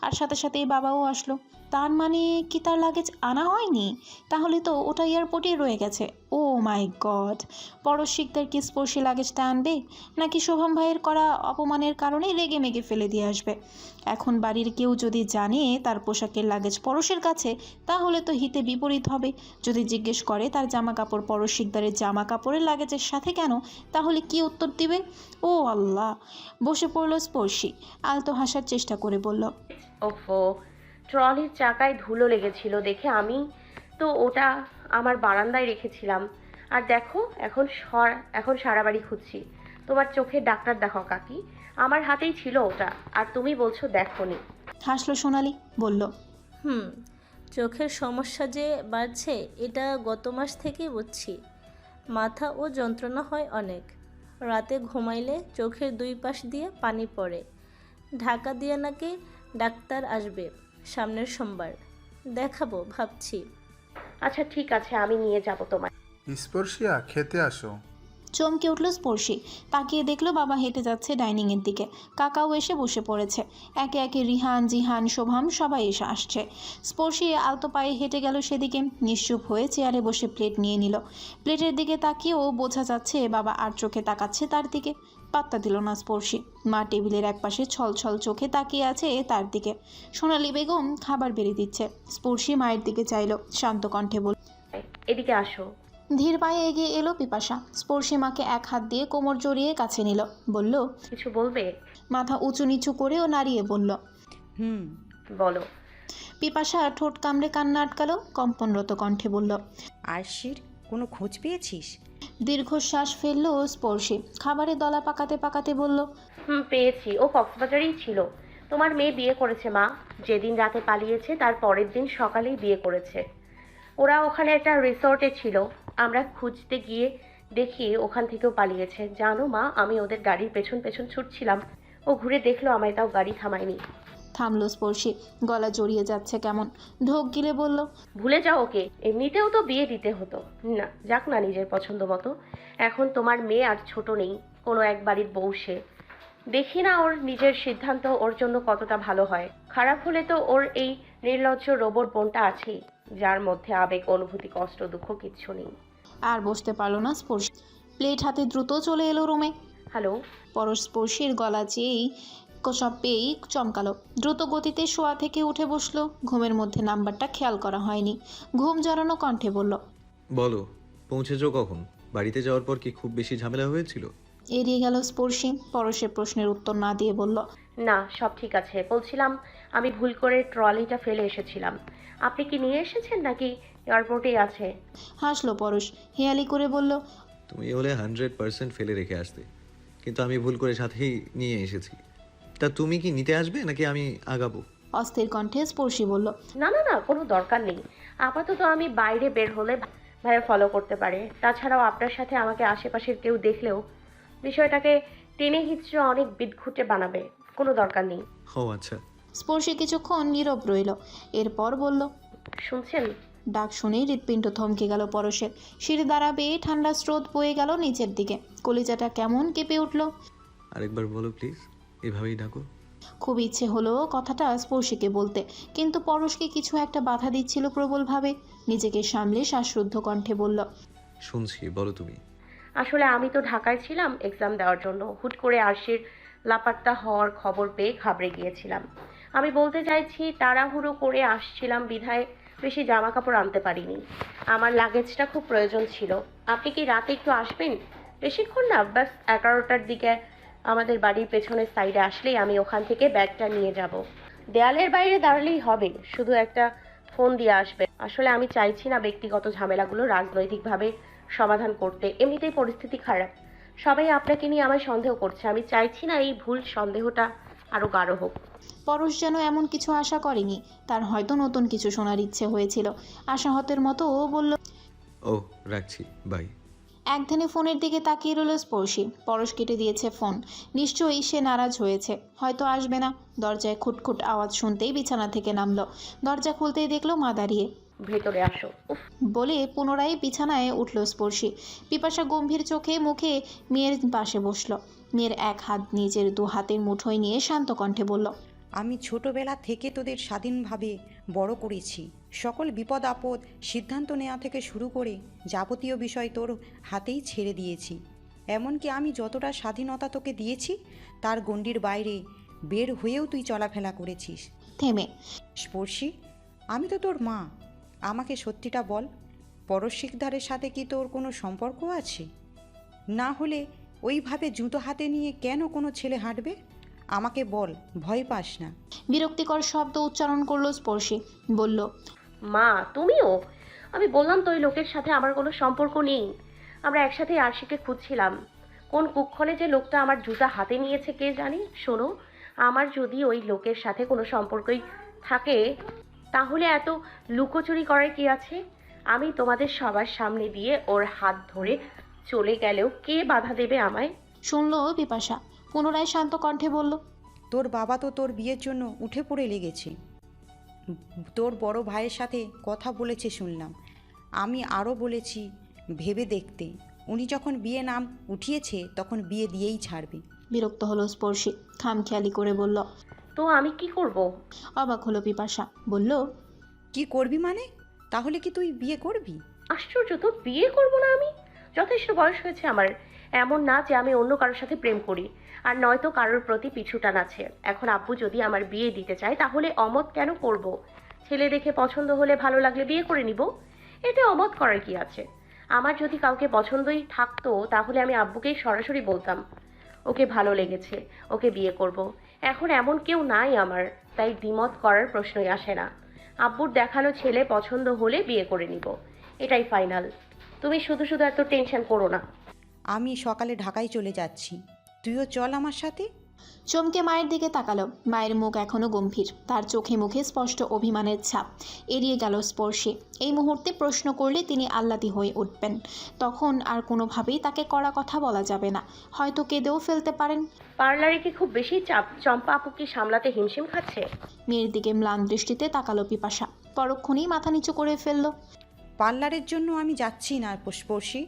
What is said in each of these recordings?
আর সাথে সাথেই বাবাও আসলো। তার মানে কি তার লাগেজ আনা হয়নি? তাহলে তো ওটা এয়ারপোর্টেই রয়ে গেছে। ও মাই গড পরশ শিকদার কি স্পর্শী লাগেজটা আনবে? নাকি শোভম ভাইয়ের করা অপমানের কারণে রেগে মেগে ফেলে দিয়ে আসবে? এখন বাড়ির কেউ যদি জানে তার পোশাকের লাগেজ পরশের কাছে, তাহলে তো হিতে বিপরীত হবে। যদি জিজ্ঞেস করে তার জামা কাপড় পরশ শিকদারের জামা কাপড়ের লাগেজের সাথে কেন, তাহলে কি উত্তর দিবে? ও আল্লাহ। বসে পড়ল স্পর্শী। আলতো হাসার চেষ্টা করে বলল, ওফো, ট্রলির চাকায় ধুলো লেগেছিল দেখে আমি তো ওটা আমার বারান্দায় রেখেছিলাম। আর দেখো এখন সর এখন সারা বাড়ি খুঁজছি। তোমার চোখে ডাক্তার দেখাও কাকি। আমার হাতেই ছিল ওটা আর তুমি বলছো দেখো দেখোনি। হাসলো সোনালি বলল হুম চোখের সমস্যা যে বাড়ছে এটা গত মাস থেকেই বুঝছি। মাথা ও যন্ত্রণা হয় অনেক। রাতে ঘুমাইলে চোখের দুই পাশ দিয়ে পানি পড়ে। ঢাকা দিয়ে নাকি ডাক্তার আসবে সামনের সোমবার। দেখাবো ভাবছি। আচ্ছা ঠিক আছে আমি নিয়ে যাব তোমায়। স্পর্শিয়া খেতে আসো। চমকে উঠল স্পর্শী। তাকিয়ে দেখল বাবা হেঁটে যাচ্ছে ডাইনিংয়ের দিকে। কাকাও এসে বসে পড়েছে। একে একে রিহান জিহান শোভাম সবাই এসে আসছে। স্পর্শী আলতো পায়ে হেঁটে গেল সেদিকে। নিশ্চুপ হয়ে চেয়ারে বসে প্লেট নিয়ে নিল। প্লেটের দিকে তাকিয়েও বোঝা যাচ্ছে বাবা আর চোখে তাকাচ্ছে তার দিকে। পাত্তা দিল না স্পর্শী। মা টেবিলের একপাশে ছল ছল চোখে তাকিয়ে আছে তার দিকে। সোনালী বেগম খাবার বেড়ে দিচ্ছে। স্পর্শী মায়ের দিকে চাইল শান্ত কণ্ঠে বল এদিকে আসো। ধীর পায়ে এগিয়ে এলো পিপাসা। স্পর্শী মাকে এক হাত দিয়ে কোমর জড়িয়ে কাছে নিল। বলল কিছু বলবে? মাথা উঁচু নিচু করেও নাড়িয়ে বলল হুম। বলো। পিপাসা ঠোঁট কামড়ে কান্না আটকালো কম্পনরত কণ্ঠে বলল আরশির কোনো খোঁজ পেয়েছিস? দীর্ঘশ্বাস ফেলল স্পর্শী। খাবারে দলা পাকাতে পাকাতে বলল, হুম, পেয়েছি। ও কক্সবাজারেই ছিল। তোমার মেয়ে বিয়ে করেছে, মা। যেদিন রাতে পালিয়েছে, তার পরের দিন সকালেই বিয়ে করেছে। ওরা ওখানে একটা রিসর্টে ছিল। আমরা খুঁজতে গিয়ে দেখি ওখান থেকেও পালিয়েছে। জানো, মা, আমি ওদের গাড়ির পেছন পেছন ছুটছিলাম। ও ঘুরে দেখল আমায়, তাও গাড়ি থামায়নি। থামলো স্পর্শী। গলা জড়িয়ে যাচ্ছে কেমন। ঢোক গিলে বলল ভুলে যাও ওকে এমনিতেও তো বিয়ে দিতে হতো। না যাক না নিজের পছন্দ মতো। এখন তোমার মেয়ে আর ছোট নেই কোনো এক বাড়ির বউ সে। দেখি না ওর নিজের সিদ্ধান্ত ওর জন্য কতটা ভালো হয়। খারাপ হলে তো ওর এই নির্লজ্জ রোবট বোনটা আছেই যার মধ্যে আবেগ অনুভূতি কষ্ট দুঃখ কিচ্ছু নেই। আর বসতে পারল না স্পর্শী। প্লেট হাতে দ্রুত চলে এলো রুমে। হ্যালো? পরশ স্পর্শীর গলা চেয়েই সব পেয়েই চমকালো। দ্রুত গতিতে শোয়া থেকে উঠে বসল। ঘুমের মধ্যে নাম্বারটা খেয়াল করা হয়নি। ঘুম জড়ানো কণ্ঠে বলল বলো পৌঁছেছো কখন? বাড়িতে যাওয়ার পর কি খুব বেশি ঝামেলা হয়েছিল? এড়িয়ে গেল স্পর্শী। পরশের প্রশ্নের উত্তর না দিয়ে বলল না সব ঠিক আছে। বলছিলাম আমি ভুল করে ট্রলিটা ফেলে এসেছিলাম। আপনি কি নিয়ে এসেছেন নাকি? এয়ারপোর্টেই আছে। হাসলো পরশ। হেয়ালি করে বলল তুমি হলে হান্ড্রেড পার্সেন্ট ফেলে রেখে আসতে। কিন্তু আমি ভুল করে সাথেই নিয়ে এসেছি। তা তুমি কি নিতে আসবে নাকি আমি আগাবো? অস্থির কণ্ঠে স্পর্শী বলল না না না কোনো দরকার নেই। আপাতত আমি বাইরে বের হলে ভাইয়া ফলো করতে পারে। তাছাড়াও আপনার সাথে আমাকে আশেপাশের কেউ দেখলেও বিষয়টাকে টেনে হিচড়ে অনেক বিদঘুটে বানাবে। কোনো দরকার নেই। ও আচ্ছা। স্পর্শী কিছুক্ষণ নীরব রইল। এরপর বলল শুনছেন? ডাক শুনেই হৃৎপিণ্ড থমকে গেল পরশের সিঁড়ি দ্বারা বেয়ে ঠান্ডা স্রোত বয়ে গেল নিচের দিকে। কলিজাটা কেমন কেঁপে উঠল। আরেকবার বলো প্লিজ এভাবেই ডাকো। খুব ইচ্ছে হলো কথাটা স্পর্শীকে বলতে কিন্তু পরশকে কিছু একটা বাধা দিচ্ছিল প্রবলভাবে। নিজেকে সামলে শ্বাসরুদ্ধ কণ্ঠে বলল শুনছি বলো তুমি। আসলে আমি তো ঢাকায় ছিলাম এক্সাম দেওয়ার জন্য। হুট করে আরশির লাপাত্তা হওয়ার খবর পেয়ে ঘাবড়ে গিয়েছিলাম। আমি বলতে চাইছি তাড়াহুড়ো করে আসছিলাম বিধায় বেশি জামা কাপড় আনতে পারিনি। আমার লাগেজটা খুব প্রয়োজন ছিল। আপনি কি রাতে একটু আসবেন? বেশিক্ষণ না ব্যাস এগারোটার দিকে আমাদের বাড়ির পেছনের সাইডে আসলেই আমি ওখান থেকে ব্যাগটা নিয়ে যাব। দেয়ালের বাইরে দাঁড়ালেই হবে শুধু একটা ফোন দিয়ে আসবে। আসলে আমি চাইছি না ব্যক্তিগত ঝামেলাগুলো রাজনৈতিকভাবে সমাধান করতে এমনিতেই পরিস্থিতি খারাপ। সবাই আপনাকে নিয়ে আমায় সন্দেহ করছে আমি চাইছি না এই ভুল সন্দেহটা আরও গাঢ় হোক। পরশ যেন এমন কিছু আশা করেনি তার হয়তো নতুন কিছু শোনার ইচ্ছে হয়েছিল। আশাহতের মতো ও বলল ও রাখছি বাই একধানে ফোনের দিকে তাকিয়ে রইল স্পর্শী। পরশ কেটে দিয়েছে ফোন। নিশ্চয়ই সে নারাজ হয়েছে। হয়তো আসবে না। দরজায় খুটখুট আওয়াজ শুনতেই বিছানা থেকে নামলো। দরজা খুলতেই দেখল মা দাঁড়িয়ে। ভেতরে আসো। বলে পুনরায় বিছানায় উঠল স্পর্শী। পিপাসা গম্ভীর চোখে মুখে মেয়ের পাশে বসল। মেয়ের এক হাত নিজের দু হাতের মুঠোয় নিয়ে শান্ত কণ্ঠে বলল আমি ছোটবেলা থেকে তোদের স্বাধীনভাবে বড় করেছি। সকল বিপদ আপদ সিদ্ধান্ত নেওয়া থেকে শুরু করে যাবতীয় বিষয় তোর হাতেই ছেড়ে দিয়েছি। এমনকি আমি যতটা স্বাধীনতা তোকে দিয়েছি তার গণ্ডির বাইরে বের হয়েও তুই চলাফেরা করেছিস। থেমে। স্পর্শী আমি তো তোর মা। আমাকে সত্যিটা বল পরশিকদারের সাথে কি তোর কোনো সম্পর্ক আছে? না হলে ওইভাবে জুতো হাতে নিয়ে কেন কোনো ছেলে হাঁটবে? আমাকে বল ভয় পাস না। বিরক্তিকর শব্দ উচ্চারণ করল স্পর্শী। বলল মা তুমিও? আমি বললাম তো ওই লোকের সাথে আমার কোনো সম্পর্ক নেই। আমরা একসাথে আরশিকে খুঁজছিলাম। কোন কুক্ষণে যে লোকটা আমার জুতা হাতে নিয়েছে কে জানি? শোনো আমার যদি ওই লোকের সাথে কোনো সম্পর্কই থাকে তাহলে এত লুকোচুরি করার কি আছে? আমি তোমাদের সবার সামনে দিয়ে ওর হাত ধরে চলে গেলেও কে বাধা দেবে আমায়? শুনলো বিপাশা পুনরায় শান্ত কণ্ঠে বলল তোর বাবা তো তোর বিয়ের জন্য উঠে পড়ে লেগেছে। তোর বড় ভাইয়ের সাথে কথা বলেছে শুনলাম। আমি আরও বলেছি ভেবে দেখতে। উনি যখন বিয়ে নাম উঠিয়েছে তখন বিয়ে দিয়েই ছাড়বে। বিরক্ত হলো স্পর্শী খামখেয়ালি করে বলল তো আমি কি করব। অবাক হলো পিপাসা বলল কি করবি মানে? তাহলে কি তুই বিয়ে করবি? আশ্চর্য তো বিয়ে করব না আমি? যথেষ্ট বয়স হয়েছে আমার। এমন না যে আমি অন্য কারোর সাথে প্রেম করি। আর নয়তো কারোর প্রতি পিছু টান আছে এখন আব্বু যদি আমার বিয়ে দিতে চায়, তাহলে অমত কেন করব। ছেলে দেখে পছন্দ হলে ভালো লাগলে বিয়ে করে নিব? এতে অমত করার কি আছে? আমার যদি কাউকে পছন্দই থাকতো, তাহলে আমি আব্বুকেই সরাসরি বলতাম, ওকে ভালো লেগেছে, ওকে বিয়ে করব। এখন এমন কেউ নাই আমার, তাই দ্বিমত করার প্রশ্নই আসে না। আব্বুর দেখানো ছেলে পছন্দ হলে বিয়ে করে নিব। এটাই ফাইনাল। তুমি শুধু শুধু এত টেনশন করো না। আমি সকালে ঢাকায় চলে যাচ্ছি। তুইও চল আমার সাথে? চমকে মায়ের দিকে তাকালো। মায়ের মুখ এখনও গম্ভীর। তার চোখে মুখে স্পষ্ট অভিমানের ছাপ। এড়িয়ে গেল স্পর্শে। এই মুহূর্তে প্রশ্ন করলে তিনি আহ্লাদি হয়ে উঠবেন। তখন আর কোনোভাবেই তাকে কড়া কথা বলা যাবে না। হয়তো কেঁদেও ফেলতে পারেন। পার্লারে কি খুব বেশি চাপ? চম্পা আপু কি সামলাতে হিমশিম খাচ্ছে? মেয়ের দিকে ম্লান দৃষ্টিতে তাকালো পিপাসা। পরক্ষণেই মাথা নিচু করে ফেলল। পার্লারের জন্য আমি যাচ্ছি না স্পর্শী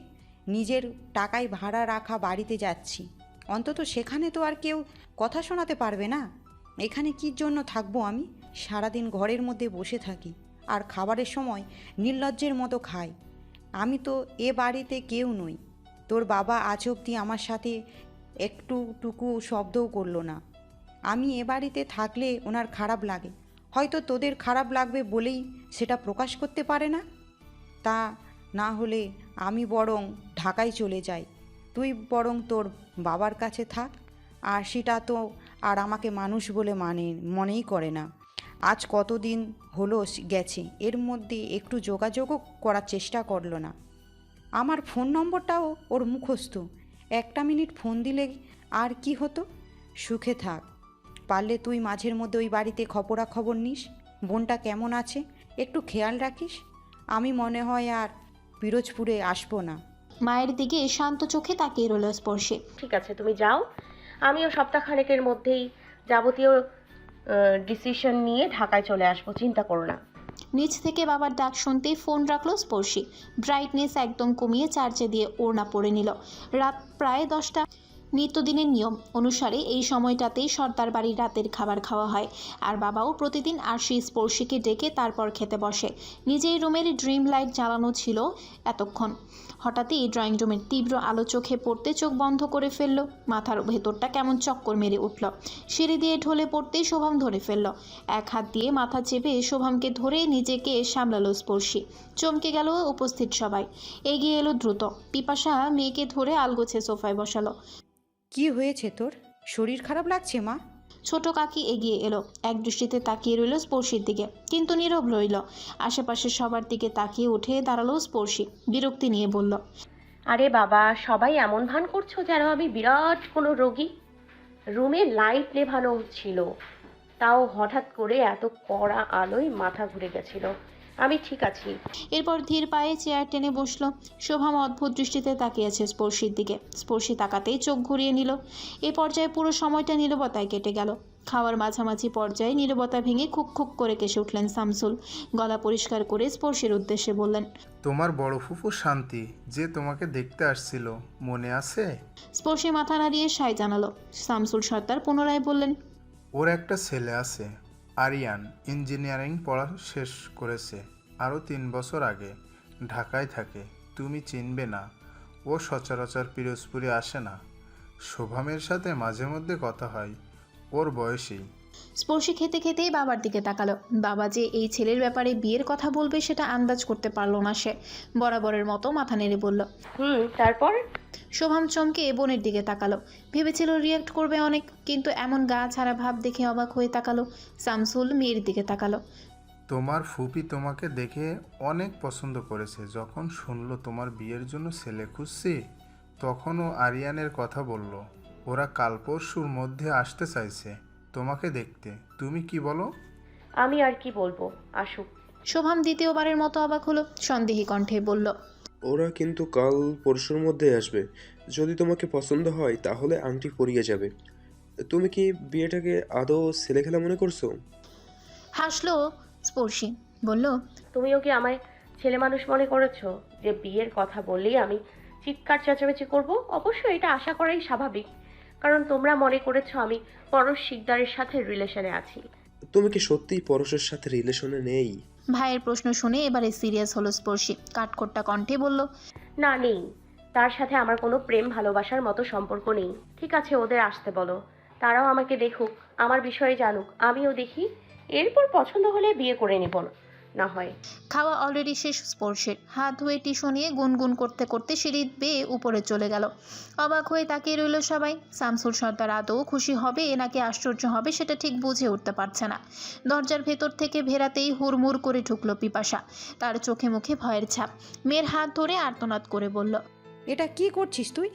নিজের টাকায় ভাড়া রাখা বাড়িতে যাচ্ছি। অন্তত সেখানে তো আর কেউ কথা শোনাতে পারবে না। এখানে কির জন্য থাকব আমি? সারাদিন ঘরের মধ্যে বসে থাকি আর খাবারের সময় নির্লজ্জের মতো খাই। আমি তো এ বাড়িতে কেউ নই। তোর বাবা আজ অবধি আমার সাথে একটু টুকু শব্দও করল না। আমি এ বাড়িতে থাকলে ওনার খারাপ লাগে। হয়তো তোদের খারাপ লাগবে বলেই সেটা প্রকাশ করতে পারে না? তা না হলে আমি বরং ঢাকায় চলে যাই। তুই বরং তোর বাবার কাছে থাক। আর সেটা তো আর আমাকে মানুষ বলে মানে মনেই করে না। আজ কতদিন হলো গেছে, এর মধ্যে একটু যোগাযোগও করার চেষ্টা করল না। আমার ফোন নম্বরটাও ওর মুখস্থ। একটা মিনিট ফোন দিলে আর কি হতো? সুখে থাক। পারলে তুই মাঝের মধ্যে ওই বাড়িতে খবরাখবর নিস। বোনটা কেমন আছে? একটু খেয়াল রাখিস। আমি মনে হয় আর পিরোজপুরে আসব না। মায়ের দিকে শান্ত চোখে তাকিয়ে রইল স্পর্শে। ঠিক আছে তুমি যাও। আমিও সপ্তাহখানেকের মধ্যেই যাবতীয় ডিসিশন নিয়ে ঢাকায় চলে আসব চিন্তা করো না। নিচ থেকে বাবার ডাক শুনতেই ফোন রাখল স্পর্শী। ব্রাইটনেস একদম কমিয়ে চার্জে দিয়ে ওড়না পড়ে নিল। রাত প্রায় দশটা। নিত্যদিনের নিয়ম অনুসারে এই সময়টাতেই সর্দার বাড়ির রাতের খাবার খাওয়া হয়। আর বাবাও প্রতিদিন আরশি স্পর্শীকে ডেকে তারপর খেতে বসে। নিজেই রুমের ড্রিম লাইট জ্বালানো ছিল এতক্ষণ। হঠাৎই ড্রয়িং রুমের তীব্র আলো চোখে পড়তে চোখ বন্ধ করে ফেলল। মাথার ভেতরটা কেমন চক্কর মেরে উঠল। সিঁড়ি দিয়ে ঢলে পড়তেই শোভাম ধরে ফেলল। এক হাত দিয়ে মাথা চেপে শোভামকে ধরে নিজেকে সামলালো স্পর্শী। চমকে গেল উপস্থিত সবাই। এগিয়ে এলো দ্রুত। পিপাসা মেয়েকে ধরে আলগোছে সোফায় বসালো। কি হয়েছে তোর? শরীর খারাপ লাগছে মা? ছোট কাকি এগিয়ে এলো। এক দৃষ্টিতে তাকিয়ে রইল স্পর্শীর দিকে। কিন্তু নীরব রইল। আশেপাশে সবার দিকে তাকিয়ে উঠে দাঁড়াল স্পর্শী। বিরক্তি নিয়ে বলল আরে বাবা সবাই এমন ভান করছ যেন আমি বিরাট কোনো রোগী? রুমে লাইট নেভানো ছিল। তাও হঠাৎ করে এত কড়া আলোয় মাথা ঘুরে গেছিল। আমি ঠিক আছি। এরপর ধীর পায়ে চেয়ার টেনে বসল। শোভাম অদ্ভুত দৃষ্টিতে তাকিয়েছে স্পর্শীর দিকে। স্পর্শী তাকাতেই চোখ ঘুরিয়ে নিল। এ পর্যায়ে পুরো সময়টা নীরবতায় কেটে গেল। খাওয়ার মাঝামাঝি পর্যায়ে নীরবতা ভেঙে খুক খুক করে কেসে উঠলেন শামসুল। গলা পরিষ্কার করে স্পর্শীর উদ্দেশ্যে বললেন তোমার বড় ফুফু শান্তি যে তোমাকে দেখতে আসছিল মনে আছে? স্পর্শে মাথা নাড়িয়ে সায় জানালো। শামসুল সর্দার পুনরায় বললেন ওর একটা ছেলে আছে আরিয়ান ইঞ্জিনিয়ারিং পড়া শেষ করেছে। আরও তিন বছর আগে। ঢাকায় থাকে। তুমি চিনবে না। ও সচরাচর পিরোজপুরে আসে না। শোভামের সাথে মাঝে মধ্যে কথা হয়। ওর বয়সী স্পর্শী খেতে খেতেই বাবার দিকে তাকালো। বাবা যে এই ছেলের ব্যাপারে বিয়ের কথা বলবে সেটা আন্দাজ করতে পারল না সে। বরাবরের মতো মাথা নেড়ে বলল হুম তারপর? শোভাম চমকে এ বোনের দিকে তাকালো। ভেবেছিল রিয়াক্ট করবে অনেক কিন্তু এমন গা ছাড়া ভাব দেখে অবাক হয়ে তাকালো। শামসুল মেয়ের দিকে তাকালো। তোমার ফুপি তোমাকে দেখে অনেক পছন্দ করেছে। যখন শুনলো তোমার বিয়ের জন্য ছেলে খুঁজছি তখনও আরিয়ানের কথা বলল। ওরা কাল পরশুর মধ্যে আসতে চাইছে। তোমাকে দেখতে। তুমি কি বলো? আমি আর কি বলব? আসুক। শোভাম দ্বিতীয়বারের মতো অবাক হলো সন্দেহী কণ্ঠে বলল ওরা কিন্তু কাল পরশুর মধ্যে আসবে। যদি তোমাকে পছন্দ হয় তাহলে আংটি পরিয়ে যাবে। তুমি কি বিয়েটাকে আদৌ ছেলে খেলা মনে করছ? হাসলো স্পর্শী বলল তুমিও কি আমায় ছেলে মানুষ মনে করেছ? যে বিয়ের কথা বললেই আমি চিৎকার চেঁচামেচি করব? অবশ্যই এটা আশা করাই স্বাভাবিক। কারণ তোমরা মনে করেছ আমি পরশ শিকদারের সাথে রিলেশনে আছি। তুমি কি সত্যিই পরশের সাথে রিলেশনে নেই? ভাইয়ের প্রশ্ন শুনে এবারে সিরিয়াস হলো স্পর্শী। কাঠখোট্টা কণ্ঠে বলল না নেই। তার সাথে আমার কোনো প্রেম ভালোবাসার মতো সম্পর্ক নেই। ঠিক আছে ওদের আসতে বলো। তারাও আমাকে দেখুক আমার বিষয়ে জানুক আমিও দেখি। এরপর পছন্দ হলে বিয়ে করে নেব না হয়। খাওয়া অলরেডি শেষ স্পর্শের হাত ধুয়ে টিস্যু নিয়ে গুনগুন করতে করতে সিঁড়ি বেয়ে উপরে চলে গেল। অবাক হয়ে তাকিয়ে রইল সবাই। শামসুল সর্দার আদৌ খুশি হবে নাকি আশ্চর্য হবে সেটা ঠিক বুঝে উঠতে পারছে না। দরজার ভেতর থেকে ভেরাতেই হুড়মুড় করে ঢুকলো পিপাসা। তার চোখে মুখে ভয়ের ছাপ। মেয়ের হাত ধরে আর্তনাদ করে বলল এটা কি করছিস তুই?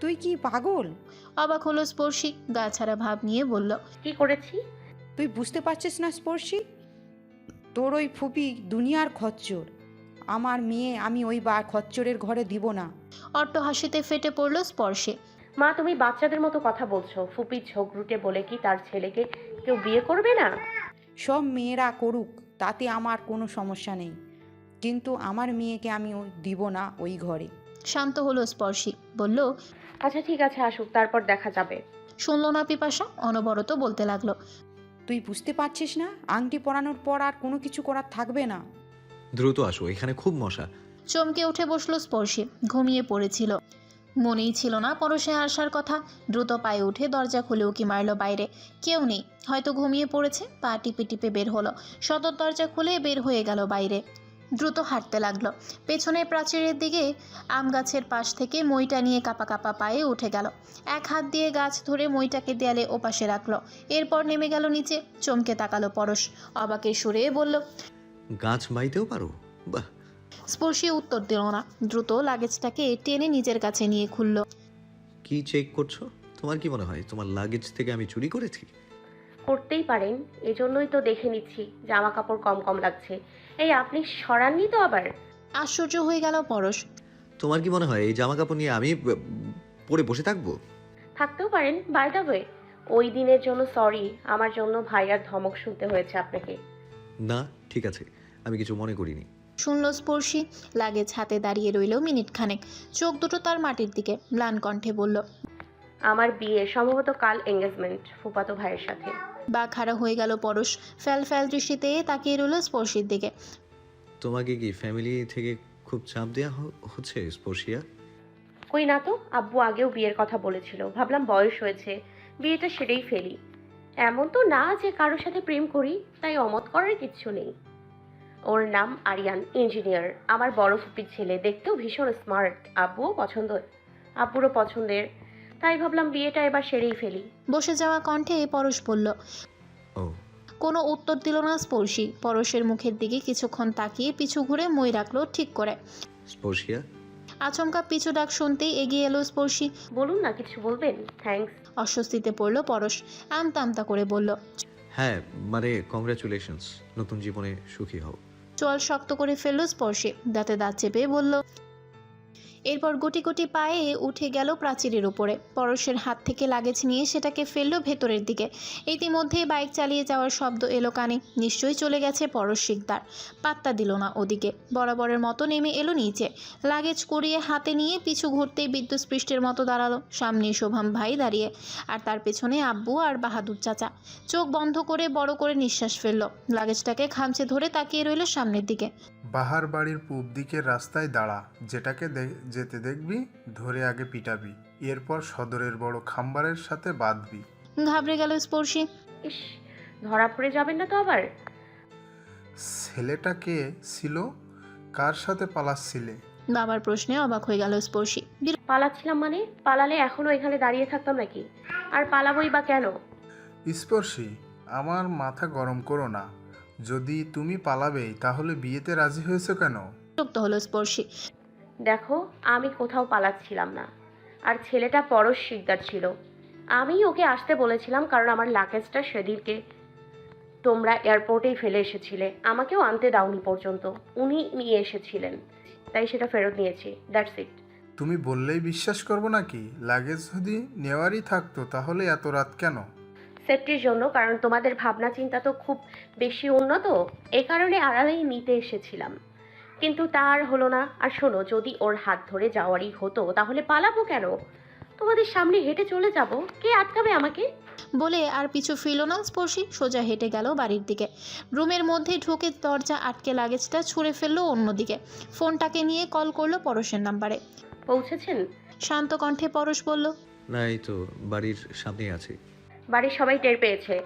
তুই কি পাগল? অবাক হলো স্পর্শী। গা ছাড়া ভাব নিয়ে বলল কি করেছি? তুই বুঝতে পারছিস না স্পর্শী? তোর ওই ফুপি দুনিয়ার খচ্চর। আমার মেয়ে আমি ওই বা খচ্চরের ঘরে দিব না। অট্ট হাসিতে ফেটে পড়ল স্পর্শে। মা তুমি বাচ্চাদের মতো কথা বলছো। ফুপির ঝগড়ুটে বলে কি তার ছেলেকে কেউ বিয়ে করবে না? সব মেয়েরা করুক তাতে আমার কোনো সমস্যা নেই। কিন্তু আমার মেয়েকে আমি ওই দিব না ওই ঘরে। শান্ত হলো স্পর্শী বলল আচ্ছা ঠিক আছে আসুক তারপর দেখা যাবে। শুনল না পিপাসা অনবরত বলতে লাগল। তুই বুঝতে পারছিস না? আংটি পরানোর পর আর কোনো কিছু করার থাকবে না। দ্রুত আসো এখানে খুব মশা। চমকে উঠে বসল স্পর্শে ঘুমিয়ে পড়েছিল। মনেই ছিল না পরশে আসার কথা। দ্রুত পায়ে উঠে দরজা খুলে উকি মারল বাইরে। কেউ নেই হয়তো ঘুমিয়ে পড়েছে পা টিপে টিপে বের হলো। সদর দরজা খুলে বের হয়ে গেল বাইরে। দ্রুত হাঁটতে লাগল। পেছনে প্রাচীরের দিকে আম গাছের পাশ থেকে মইটা নিয়ে কাপা কাপা পায়ে উঠে গেল। এক হাত দিয়ে গাছ ধরে মইটাকে দেয়ালে ওপাশে রাখল। এরপর নেমে গেল নিচে চমকে তাকালো পরশ। অবাকের সুরে বলল গাছ বাইতেও পারো? বাহ! স্পর্শী উত্তর দিল না। দ্রুত লাগেজটাকে টেনে নিজের কাছে নিয়ে খুলল। কি চেক করছ? তোমার কি মনে হয়? তোমার লাগেজ থেকে আমি চুরি করেছি? করতেই পারেন। এজন্যই তো দেখে নিচ্ছি জামা কাপড় কম কম লাগছে। এই আপনি সরাননি তো আবার? আশ্চর্য হয়ে গেল পরশ। তোমার কি মনে হয় এই জামা কাপড় নিয়ে আমি ব- পরে বসে থাকব? থাকতেও পারেন বাই দ্য ওয়ে। ওই দিনের জন্য সরি আমার জন্য ভাইয়ার ধমক শুনতে হয়েছে আপনাকে। না ঠিক আছে আমি কিছু মনে করিনি। শুনল স্পর্শী লাগেজ হাতে দাঁড়িয়ে রইল মিনিট খানেক চোখ দুটো তার মাটির দিকে ম্লান কণ্ঠে বলল আমার বিয়ে সম্ভবত কাল এঙ্গেজমেন্ট ফুপাতো ভাইয়ের সাথে। বা খাড়া হয়ে গেল পরশ। ফ্যাল ফ্যাল দৃষ্টিতে তাকিয়ে রইল স্পর্শীর দিকে। তোমাকে কি ফ্যামিলি থেকে খুব চাপ দেওয়া হচ্ছে স্পর্শিয়া? কই না তো আব্বু আগেও বিয়ের কথা বলেছিল। ভাবলাম বয়স হয়েছে বিয়েটা সেরেই ফেলি। এমন তো না যে কারোর সাথে প্রেম করি তাই অমত করার কিচ্ছু নেই। ওর নাম আরিয়ান ইঞ্জিনিয়ার আমার বড় ফুপির ছেলে। দেখতেও ভীষণ স্মার্ট আব্বুও পছন্দ আব্বুরও পছন্দের। তাই ভাবলাম বিয়েটা এবার সেরেই ফেলি। বসে যাওয়া কণ্ঠে পরশ বলল ও। কোনো উত্তর দিল না স্পর্শী। পরশের মুখের দিকে কিছুক্ষণ তাকিয়ে পিছু ঘুরে মই রাখল ঠিক করে। স্পর্শিয়া? আচমকা পিছু ডাক শুনতেই এগিয়ে এলো স্পর্শী। বলুন না কিছু বলবেন? থ্যাঙ্কস অস্বস্তিতে পড়ল পরশ। আমতা আমতা করে বলল হ্যাঁ মানে কংগ্রাচুলেশনস নতুন জীবনে সুখী হও। চল শক্ত করে ফেলল স্পর্শে। দাঁতে দাঁত চেপে বলল এরপর গুটি গুটি পায়ে উঠে গেল প্রাচীরের উপরে। পরশের হাত থেকে লাগেজ নিয়ে সেটাকে ফেলল ভেতরের দিকে। ইতিমধ্যেই বাইক চালিয়ে যাওয়ার শব্দ এলো কানে। নিশ্চয়ই চলে গেছে পরশ শিকদার। পাত্তা দিল না ওদিকে। বরাবরের মতো নেমে এলো নিচে। লাগেজ কুড়িয়ে হাতে নিয়ে পিছু ঘুরতেই বিদ্যুৎ স্পৃষ্টের মতো দাঁড়াল। সামনে শোভাম ভাই দাঁড়িয়ে। আর তার পেছনে আব্বু আর বাহাদুর চাচা। চোখ বন্ধ করে বড় করে নিঃশ্বাস ফেলল। লাগেজটাকে খামচে ধরে তাকিয়ে রইল সামনের দিকে। বাহার বাড়ির পূব দিকের রাস্তায় দাঁড়া যেটাকে দে- যেতে দেখবি ধরে আগে পিটাবি এরপর সদরের বড় খাম্বারের সাথে বাঁধবি। ঘাবড়ে গেল স্পর্শী। ইস ধরা পড়ে যাবেন না তো আবার। ছেলেটা কে ছিল? কার সাথে পালাচ্ছিলে? বাবার প্রশ্নে অবাক হয়ে গেল স্পর্শী। পালাচ্ছিলাম মানে? পালালে এখনও এখানে দাঁড়িয়ে থাকতাম নাকি? আর পালাবই বা কেন? স্পর্শী আমার মাথা গরম করো না। যদি তুমি পালাবেই তাহলে বিয়েতে রাজি হয়েছো কেন? বিরক্ত হলো স্পর্শী। দেখো আমি কোথাও পালাচ্ছিলাম না। আর ছেলেটা পরশ শিকদার ছিল। আমি ওকে আসতে বলেছিলাম কারণ আমার লাগেজটা সেদিনকে তোমরা এয়ারপোর্টেই ফেলে এসেছিলে। আমাকেও আনতে দাওনি পর্যন্ত। উনি নিয়ে এসেছিলেন। তাই সেটা ফেরত নিয়েছি। দ্যাটস ইট তুমি বললেই বিশ্বাস করব নাকি? লাগেজ যদি নেওয়ারই থাকতো তাহলে এত রাত কেন? সেফটির জন্য কারণ তোমাদের ভাবনা চিন্তা তো খুব বেশি উন্নত। এ কারণে আড়ালেই নিতে এসেছিলাম। কিন্তু তার হলো না। আর শোনো যদি ওর হাত ধরে যাওয়ারই হতো তাহলে পালাবো কেন? তোমাদের সামনে হেঁটে চলে যাব। কে আটকাবে আমাকে? বলে আর পিছু ফিরল না স্পর্শী। সোজা হেঁটে গেল বাড়ির দিকে। রুমের মধ্যে ঢুকে দরজা আটকে লাগেজটা ছুঁড়ে ফেলল অন্যদিকে। ফোনটাকে নিয়ে কল করল পরশের নাম্বারে। পৌঁছেছেন? শান্ত কণ্ঠে পরশ বলল না এই তো বাড়ির সামনেই আছি। বাড়ির সবাই টের পেয়েছে।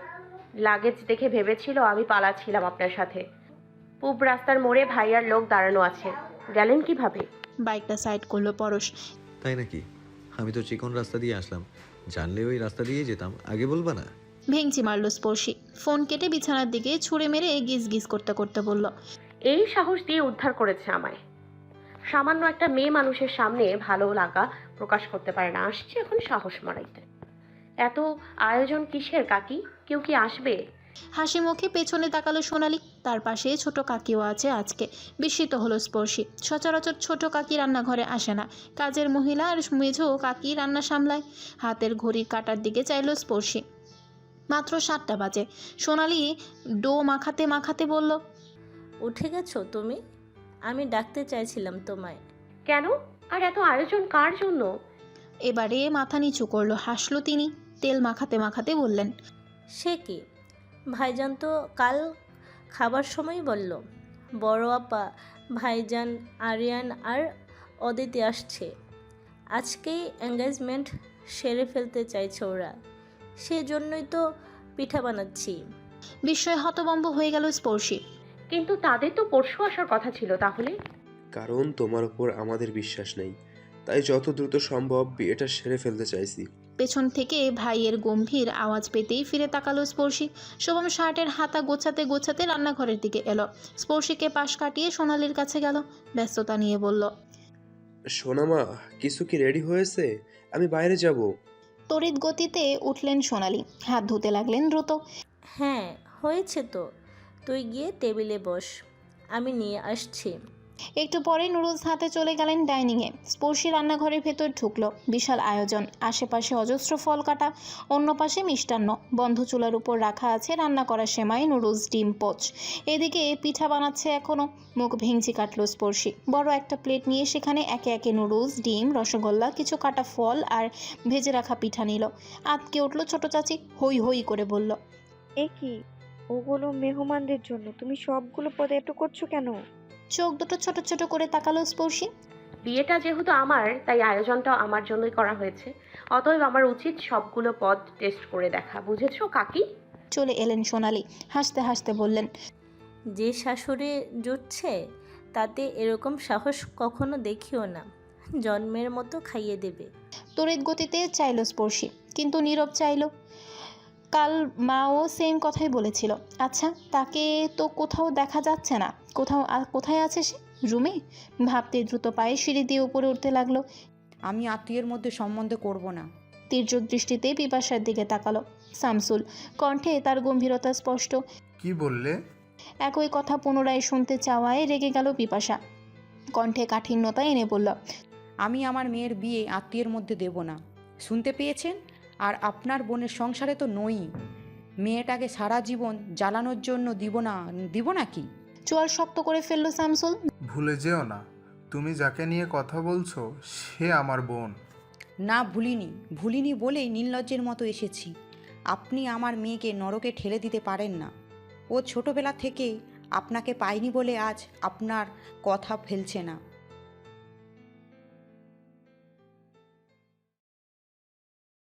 লাগেজ দেখে ভেবেছিল আমি পালাচ্ছিলাম আপনার সাথে। পূব রাস্তার মোড়ে ভাইয়ার লোক দাঁড়ানো আছে। গেলেন কীভাবে? বাইকটা সাইড করল পরশ। তাই নাকি? আমি তো চিকন রাস্তা দিয়ে আসলাম। জানলে ওই রাস্তা দিয়ে যেতাম। আগে বলবা না? ভেঙচি মারল স্পর্শী। ফোন কেটে বিছানার দিকে ছুঁড়ে মেরে গিজ গিজ করতে করতে বলল এই সাহস দিয়ে উদ্ধার করেছে আমায়। সামান্য একটা মেয়ে মানুষের সামনে ভালো লাগা প্রকাশ করতে পারে না। আসছে এখন সাহস মারাইতে। এত আয়োজন কিসের কাকি? কেউ কি আসবে? হাসি মুখে পেছনে তাকালো সোনালি। তার পাশে ছোট কাকিও আছে আজকে। বিস্মিত হলো স্পর্শী। সচরাচর ছোট কাকি রান্নাঘরে আসে না। কাজের মহিলা আর মেঝো কাকি রান্না সামলায়। হাতের ঘড়ির কাটার দিকে চাইলো স্পর্শী। মাত্র সাতটা বাজে। সোনালি ডো মাখাতে মাখাতে বলল উঠে গেছো তুমি? আমি ডাকতে চাইছিলাম তোমায়। কেন? আর এত আয়োজন কার জন্য? এবারে মাথা নিচু করল হাসলো তিনি তেল মাখাতে মাখাতে বললেন সে কি? ভাইজান তো কাল খাবার সময় বলল বড় আপা ভাইজান আরিয়ান আর অদিতি আসছে আজকেই এঙ্গেজমেন্ট সেরে ফেলতে চাইছে ওরা সেজন্যই তো পিঠা বানাচ্ছি। বিস্ময় হতবম্ব হয়ে গেল স্পর্শী। কিন্তু তাদের তো পরশু আসার কথা ছিল তাহলে? কারণ তোমার উপর আমাদের বিশ্বাস নেই। তাই যত দ্রুত সম্ভব বিয়েটা সেরে ফেলতে চাইছি। পেছন থেকে ভাইয়ের গম্ভীর আওয়াজ পেতেই ফিরে তাকালো স্পর্শী। শোভম শার্টের হাতা গোছাতে গোছাতে রান্নাঘরের দিকে এলো। স্পর্শীকে পাশ কাটিয়ে সোনালির কাছে গেল ব্যস্ততা নিয়ে বলল সোনামা কিছু কি রেডি হয়েছে? আমি বাইরে যাব। তড়িৎ গতিতে উঠলেন সোনালি। হাত ধুতে লাগলেন দ্রুত। হ্যাঁ হয়েছে তো। তুই গিয়ে টেবিলে বস। আমি নিয়ে আসছি। একটু পরে নুডলস হাতে চলে গেলেন ডাইনিংয়ে। স্পর্শী রান্নাঘরের ভেতর ঢুকলো। বিশাল আয়োজন। আশেপাশে অজস্র ফল কাটা, অন্য পাশে মিষ্টান্ন। বন্ধ চুলার উপর রাখা আছে রান্না করা সেমাই, নুডলস, ডিম, পোচ। এদিকে পিঠা বানাচ্ছে এখনও মুখ ভেঙচি কাটলো স্পর্শী। বড় একটা প্লেট নিয়ে সেখানে একে একে নুডলস, ডিম, রসগোল্লা, কিছু কাটা ফল আর ভেজে রাখা পিঠা নিল। আতকে উঠল ছোট চাচি হই হই করে বলল, এ কি? ওগুলো মেহমানদের জন্য। তুমি সবগুলো পদে একটু করছ কেন? চোখ দুটো ছোট ছোট করে তাকালো স্পর্শী। বিয়েটা যেহেতু আমার তাই আয়োজনটা আমার জন্যই করা হয়েছে। অতএব আমার উচিত সবগুলো পদ টেস্ট করে দেখা বুঝেছ কাকি? চলে এলেন সোনালি হাসতে হাসতে বললেন যে শাশুড়ি জুটছে তাতে এরকম সাহস কখনো দেখিও না। জন্মের মতো খাইয়ে দেবে। তড়িৎ গতিতে চাইল স্পর্শী কিন্তু নীরব চাইল কাল মাও সেম কথাই বলেছিল। আচ্ছা তাকে তো কোথাও দেখা যাচ্ছে না। কোথাও কোথায় আছে সে? রুমে ভাবতে দ্রুত পায়ে সিঁড়ি দিয়ে উপরে উঠতে লাগল। আমি আত্মীয়ের মধ্যে সম্বন্ধে করব না। তীর্যক দৃষ্টিতে পিপাসার দিকে তাকালো। শামসুল কণ্ঠে তার গম্ভীরতা স্পষ্ট। কি বললে? একই কথা পুনরায় শুনতে চাওয়ায় রেগে গেল পিপাসা। কণ্ঠে কাঠিন্যতা এনে বলল আমি আমার মেয়ের বিয়ে আত্মীয়ের মধ্যে দেব না। শুনতে পেয়েছেন? আর আপনার বোনের সংসারে তো নই। মেয়েটাকে সারা জীবন জ্বালানোর জন্য দিব না দিব নাকি? চোয়াল শক্ত করে ফেলল শামসুল। ভুলে যেও না তুমি যাকে নিয়ে কথা বলছো সে আমার বোন। না ভুলিনি ভুলিনি বলেই নির্লজ্জের মতো এসেছি। আপনি আমার মেয়েকে নরকে ঠেলে দিতে পারেন না। ও ছোটবেলা থেকে আপনাকে পায়নি বলে আজ আপনার কথা ফেলছে না।